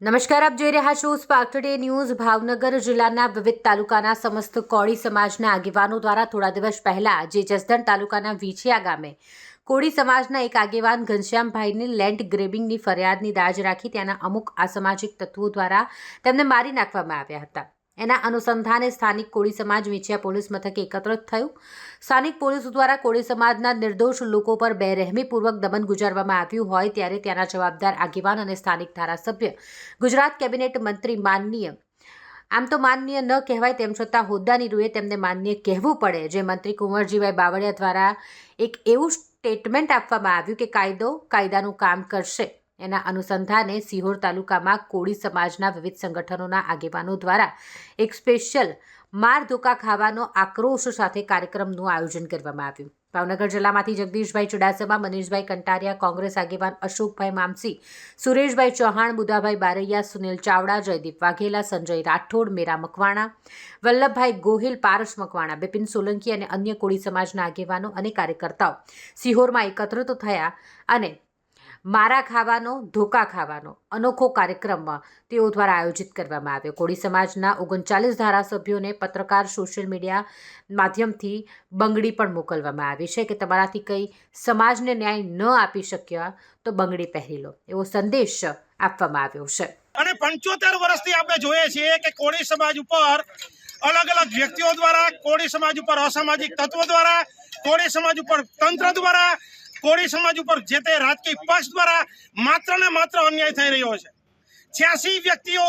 નમસ્કાર, આપ જોઈ રહ્યા છો સ્પાર્ક ટુડે ન્યૂઝ. ભાવનગર જિલ્લાના વિવિધ તાલુકાના સમસ્ત કોળી સમાજના આગેવાનો દ્વારા થોડા દિવસ પહેલા જે જસદણ તાલુકાના વીછિયા ગામે કોળી સમાજના એક આગેવાન ઘનશ્યામભાઈને લેન્ડ ગ્રેબિંગની ફરિયાદની દાજ રાખી ત્યાંના અમુક અસામાજિક તત્વો દ્વારા તેમને મારી નાખવામાં આવ્યા હતા. એના અનુસંધાને સ્થાનિક કોળી સમાજ વીછિયા પોલીસ મથકે એકત્રિત થયું. સ્થાનિક પોલીસ દ્વારા કોળી સમાજના નિર્દોષ લોકો પર બેરહેમીપૂર્વક દમન ગુજારવામાં આવ્યું હોય ત્યારે ત્યાંના જવાબદાર આગેવાન અને સ્થાનિક ધારાસભ્ય, ગુજરાત કેબિનેટ મંત્રી માનનીય. આમ તો માનનીય ન કહેવાય તેમ છતાં હોદ્દાની રૂએ તેમને માનનીય કહેવું પડે, જે મંત્રી કુંવરજીભાઈ બાવળિયા દ્વારા એક એવું સ્ટેટમેન્ટ આપવામાં આવ્યું કે કાયદો કાયદાનું કામ કરશે. એના અનુસંધાને સિહોર તાલુકામાં કોળી સમાજના વિવિધ સંગઠનોના આગેવાનો દ્વારા એક સ્પેશિયલ માર ધોકા ખાવાનો આક્રોશ સાથે કાર્યક્રમનું આયોજન કરવામાં આવ્યું. ભાવનગર જિલ્લામાંથી જગદીશભાઈ ચુડાસમા, મનીષભાઈ કંટારિયા, કોંગ્રેસ આગેવાન અશોકભાઈ મામસી, સુરેશભાઈ ચૌહાણ બુદાભાઈ બારૈયા, સુનિલ ચાવડા, જયદીપ વાઘેલા, સંજય રાઠોડ, મેરા મકવાણા, વલ્લભભાઈ ગોહિલ, પારસ મકવાણા, બિપિન સોલંકી અને અન્ય કોળી સમાજના આગેવાનો અને કાર્યકર્તાઓ સિહોરમાં એકત્રિત થયા અને મારા ખાવાનો, ધોકા ખાવાનો અનોખો કાર્યક્રમમાં તેઓ દ્વારા આયોજિત કરવામાં આવ્યો. કોળી સમાજના ઓગણચાલીસ ધારાસભ્યોને પત્રકાર, સોશિયલ મીડિયા માધ્યમથી બંગડી પણ મોકલવામાં આવી છે કે તમારાથી કંઈ સમાજને ન્યાય ન આપી શક્યા તો બંગડી પહેરી લો, એવો સંદેશ આપવામાં આવ્યો છે. અને પંચોતેર વર્ષથી આપણે જોઈએ છીએ કે કોળી સમાજ ઉપર અલગ અલગ વ્યક્તિઓ દ્વારા, કોળી સમાજ ઉપર અસામાજિક તત્વો દ્વારા, કોળી સમાજ ઉપર તંત્ર દ્વારા કોળી સમાજ ઉપર જે તે રાજકીય પક્ષ દ્વારા માત્ર ને માત્ર અન્યાય થઈ રહ્યો છે. છ્યાસી વ્યક્તિઓ,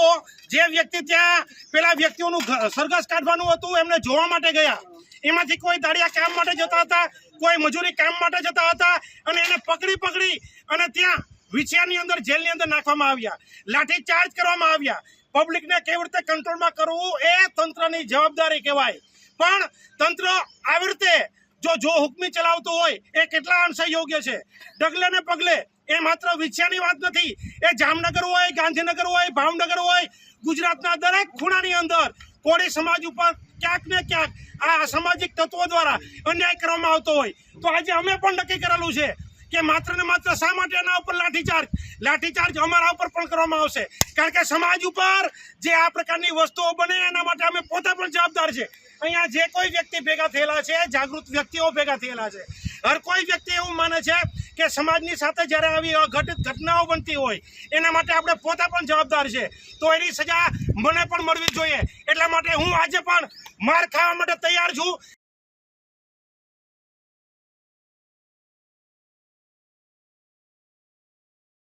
જે વ્યક્તિ ત્યાં પેલા વ્યક્તિઓનું સરઘસ કાઢવાનું હતું, એમને જોવા માટે ગયા. એમાંથી કોઈ દાડિયા કામ માટે જતા હતા, કોઈ મજૂરી કામ માટે જતા હતા, અને એને પકડી પકડી અને ત્યાં વિછિયાની અંદર જેલની અંદર નાખવામાં આવ્યા. લાઠી ચાર્જ કરવામાં આવ્યા. પબ્લિકને કેવી રીતે કંટ્રોલમાં કરવું એ તંત્રની જવાબદારી કહેવાય. પણ તંત્ર આવી રીતે જો જો હુકમી ચલાવતું હોય, એ કેટલા અંશે યોગ્ય છે? ડગલે ને પગલે એ માત્ર વિછ્યાની વાત નથી. એ જામનગર હોય, ગાંધીનગર હોય, ભાવનગર હોય, ગુજરાતના દરેક ખૂણાની અંદર કોળી સમાજ ઉપર ક્યાંક ને ક્યાંક આ અસામાજિક તત્વો દ્વારા અન્યાય કરવામાં આવતો હોય. તો આજે અમે પણ નક્કી કરેલું છે કે માત્ર ને માત્ર શા માટે એના ઉપર લાઠીચાર્જ? લાઠીચાર્જ અમારા ઉપર પણ કરવામાં આવશે. કારણ કે સમાજ ઉપર જે આ પ્રકારની વસ્તુઓ બને, એના માટે અમે પોતે પણ જવાબદાર છે. અહીંયા જે કોઈ વ્યક્તિ ભેગા થયેલા છે, જાગૃત વ્યક્તિઓ ભેગા થયેલા છે. હર કોઈ વ્યક્તિ એવું માને છે કે સમાજની સાથે જ્યારે આવી અઘટિત ઘટનાઓ બનતી હોય, એના માટે આપણે પોતે પણ જવાબદાર છે. તો એની સજા મને પણ મળવી જોઈએ. એટલા માટે હું આજે પણ માર ખાવા માટે તૈયાર છું.